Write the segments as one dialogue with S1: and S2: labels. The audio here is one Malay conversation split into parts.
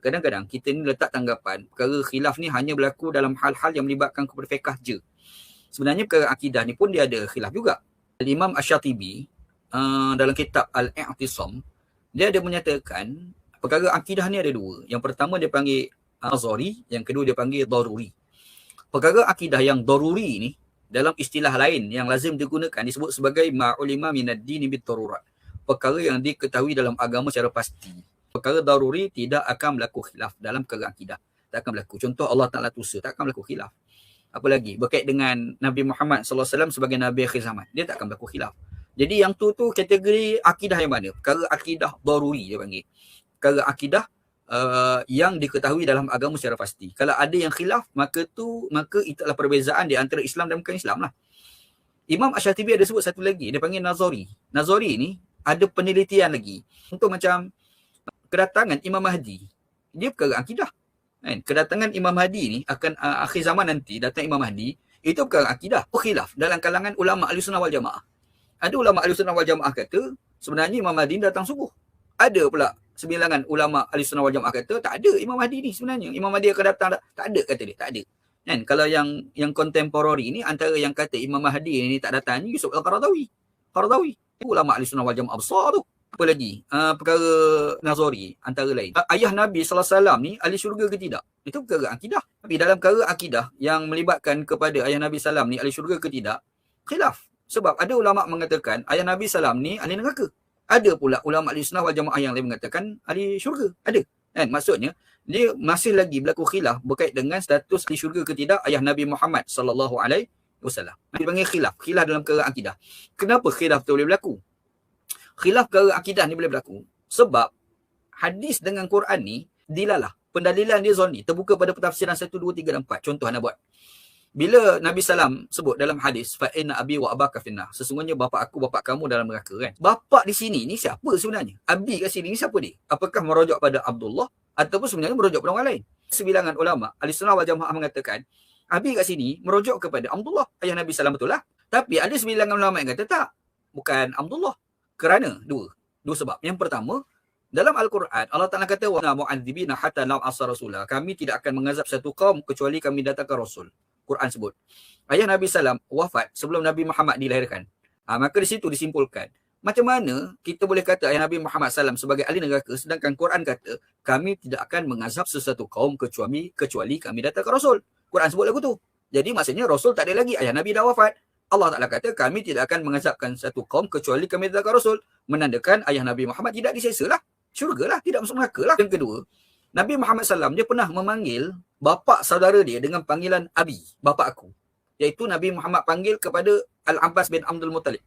S1: Kadang-kadang kita ni letak tanggapan perkara khilaf ni hanya berlaku dalam hal-hal yang melibatkan kepada fiqh je. Sebenarnya perkara akidah ni pun dia ada khilaf juga. Imam Ash-Shatibi uh, dalam kitab Al-I'tisam dia ada menyatakan perkara akidah ni ada dua. Yang pertama dia panggil Azari, yang kedua dia panggil Daruri. Perkara akidah yang Daruri ni dalam istilah lain yang lazim digunakan disebut sebagai ma'ulima minad dini bit Perkara yang diketahui dalam agama secara pasti perkara daruri tidak akan berlaku khilaf dalam perkara akidah. Tak akan berlaku. Contoh Allah Ta'ala Tusa, tak akan berlaku khilaf. Apa lagi? Berkait dengan Nabi Muhammad SAW sebagai Nabi akhir zaman. Dia tak akan berlaku khilaf. Jadi yang tu tu kategori akidah yang mana? Perkara akidah daruri dia panggil. Perkara akidah uh, yang diketahui dalam agama secara pasti. Kalau ada yang khilaf, maka tu maka itulah perbezaan di antara Islam dan bukan Islam lah. Imam Ash-Shatibi ada sebut satu lagi. Dia panggil Nazari. Nazari ni ada penelitian lagi. Untuk macam kedatangan Imam Mahdi. Dia perkara akidah kan? Kedatangan Imam Mahdi ni akan uh, akhir zaman nanti datang Imam Mahdi itu perkara akidah khilaf dalam kalangan ulama ahli sunnah wal jamaah. Ada ulama ahli sunnah wal jamaah kata sebenarnya Imam Mahdi datang subuh. Ada pula sembilangan ulama ahli sunnah wal jamaah kata tak ada Imam Mahdi ni sebenarnya. Imam Mahdi akan datang tak ada kata dia tak ada. Kan? Kalau yang yang contemporary ni antara yang kata Imam Mahdi ni tak datang ni Yusuf Al-Qaradawi. Qaradawi ulama ahli sunnah wal jamaah besar tu apa lagi? Uh, perkara nazari antara lain. Uh, ayah Nabi sallallahu alaihi wasallam ni ahli syurga ke tidak? Itu perkara akidah. Tapi dalam perkara akidah yang melibatkan kepada ayah Nabi sallam ni ahli syurga ke tidak? Khilaf. Sebab ada ulama mengatakan ayah Nabi sallam ni ahli neraka. Ada pula ulama ahli sunnah wal jamaah yang lain mengatakan ahli syurga. Ada. Kan? Maksudnya dia masih lagi berlaku khilaf berkait dengan status ahli syurga ke tidak ayah Nabi Muhammad sallallahu alaihi wasallam. Dipanggil khilaf. Khilaf dalam perkara akidah. Kenapa khilaf tu boleh berlaku khilaf perkara akidah ni boleh berlaku. Sebab hadis dengan Quran ni dilalah. Pendalilan dia zoni. Terbuka pada pentafsiran 1, 2, 3 dan 4. Contoh anda buat. Bila Nabi Salam sebut dalam hadis fa'inna abi wa abaka finna sesungguhnya bapa aku bapa kamu dalam neraka kan bapa di sini ni siapa sebenarnya abi kat sini ni siapa dia apakah merujuk pada Abdullah ataupun sebenarnya merujuk pada orang lain sebilangan ulama ahli sunnah wal jamaah mengatakan abi kat sini merujuk kepada Abdullah ayah Nabi Salam betul lah tapi ada sebilangan ulama yang kata tak bukan Abdullah kerana dua dua sebab. Yang pertama dalam al-Quran Allah Taala kata wa mu'adzibina hatta la asar kami tidak akan mengazab satu kaum kecuali kami datangkan rasul Quran sebut. Ayah Nabi Sallam wafat sebelum Nabi Muhammad dilahirkan. Ha, maka di situ disimpulkan macam mana kita boleh kata ayah Nabi Muhammad Sallam sebagai ahli neraka sedangkan Quran kata kami tidak akan mengazab sesuatu kaum kecuali kecuali kami datangkan rasul. Quran sebut lagu tu. Jadi maksudnya rasul tak ada lagi. Ayah Nabi dah wafat Allah Ta'ala kata kami tidak akan mengazabkan satu kaum kecuali kami datangkan Rasul. Menandakan ayah Nabi Muhammad tidak disesa lah. Syurga lah. Tidak masuk neraka lah. Yang kedua, Nabi Muhammad SAW dia pernah memanggil bapa saudara dia dengan panggilan Abi, bapa aku. Iaitu Nabi Muhammad panggil kepada Al-Abbas bin Abdul Muttalib.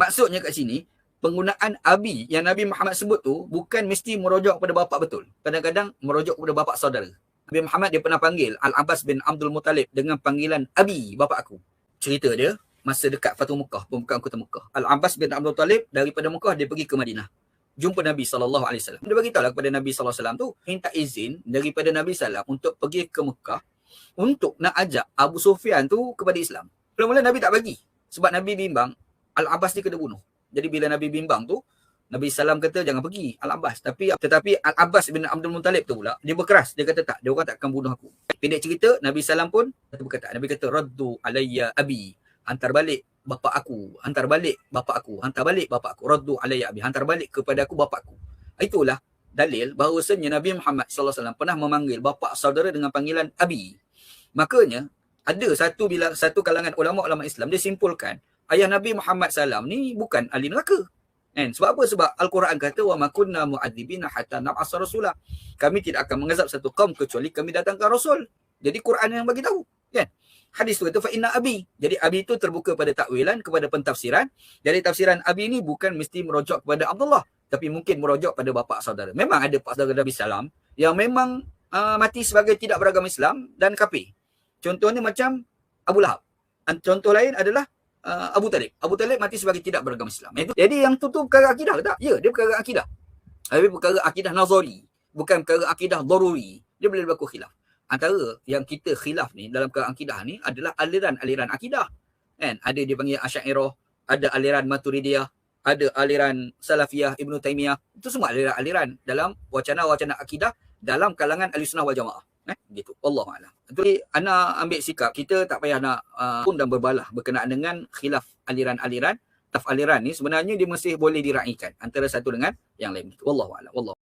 S1: Maksudnya kat sini, penggunaan Abi yang Nabi Muhammad sebut tu bukan mesti merujuk kepada bapa betul. Kadang-kadang merujuk kepada bapa saudara. Nabi Muhammad dia pernah panggil Al-Abbas bin Abdul Muttalib dengan panggilan Abi, bapa aku. Cerita dia, masa dekat Fatu Mekah, pembukaan kota Mekah. Al-Abbas bin Abdul Talib daripada Mekah dia pergi ke Madinah. Jumpa Nabi wasallam. Dia beritahu kepada Nabi wasallam tu minta izin daripada Nabi sallallahu untuk pergi ke Mekah untuk nak ajak Abu Sufyan tu kepada Islam. Mula-mula Nabi tak bagi sebab Nabi bimbang Al-Abbas ni kena bunuh. Jadi bila Nabi bimbang tu Nabi Sallam kata jangan pergi Al-Abbas. Tapi tetapi Al-Abbas bin Abdul Muttalib tu pula dia berkeras. Dia kata tak, dia orang tak akan bunuh aku. Pendek cerita Nabi Sallam pun berkata, Nabi kata raddu alayya abi hantar balik bapa aku. Hantar balik bapa aku. Hantar balik bapa aku. Raddu alayya abi hantar balik kepada aku bapa aku. Itulah dalil bahawasanya Nabi Muhammad sallallahu alaihi wasallam pernah memanggil bapa saudara dengan panggilan abi. Makanya ada satu bila satu kalangan ulama-ulama Islam dia simpulkan ayah Nabi Muhammad sallam ni bukan ahli neraka. Kan? Sebab apa? Sebab al-Quran kata wa makunna mu'adzibina hatta nab'asa rasulah kami tidak akan mengazab satu kaum kecuali kami datangkan rasul. Jadi Quran yang bagi tahu. Kan hadis tu kata fa inna abi. Jadi abi itu terbuka pada takwilan kepada pentafsiran. Jadi tafsiran abi ni bukan mesti merujuk kepada Abdullah tapi mungkin merujuk pada bapa saudara. Memang ada pak saudara Nabi Sallam yang memang uh, mati sebagai tidak beragama Islam dan kafir. Contohnya macam Abu Lahab. Contoh lain adalah uh, Abu Talib. Abu Talib mati sebagai tidak beragama Islam. Jadi yang tu tu perkara akidah tak? Ya, dia perkara akidah. Tapi perkara akidah nazari. Bukan perkara akidah daruri. Dia boleh berlaku khilaf antara yang kita khilaf ni dalam keadaan akidah ni adalah aliran-aliran akidah. Kan? Ada dia panggil Asy'ariyah, ada aliran Maturidiyah, ada aliran Salafiyah Ibnu Taimiyah. Itu semua aliran-aliran dalam wacana-wacana akidah dalam kalangan ahli sunnah wal jamaah. Eh, gitu. Allah a'lam. Jadi ana ambil sikap kita tak payah nak uh, pun dan berbalah berkenaan dengan khilaf aliran-aliran taf aliran ni sebenarnya dia masih boleh diraikan antara satu dengan yang lain. Wallahu a'lam. Wallahu